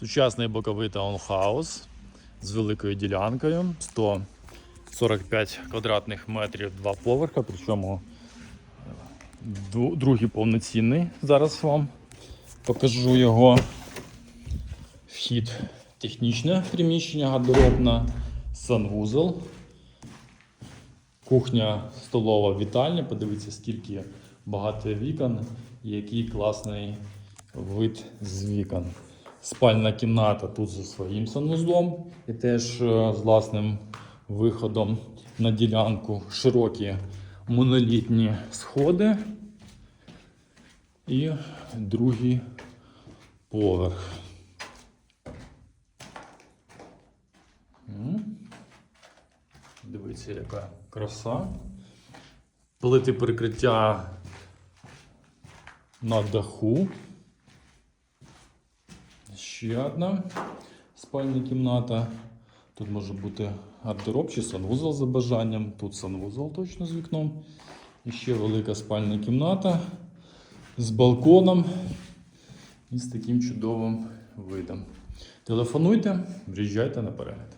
Сучасний боковий таунхаус з великою ділянкою 145 квадратних метрів, два поверха, причому другий повноцінний. Зараз вам покажу його. Вхід технічне приміщення, гардеробна, санвузол, кухня, столова, вітальня. Подивіться, скільки багато вікон який класний вид з вікон. Спальна кімната тут зі своїм санвузлом і теж е, з власним виходом на ділянку, широкі монолітні сходи і другий поверх. Дивіться, яка краса. Плити перекриття на даху. Ще одна спальня кімната. Тут може бути гардероб чи санвузол за бажанням. Тут санвузол точно з вікном. І ще велика спальня кімната з балконом і з таким чудовим видом. Телефонуйте, приїжджайте на перегляд.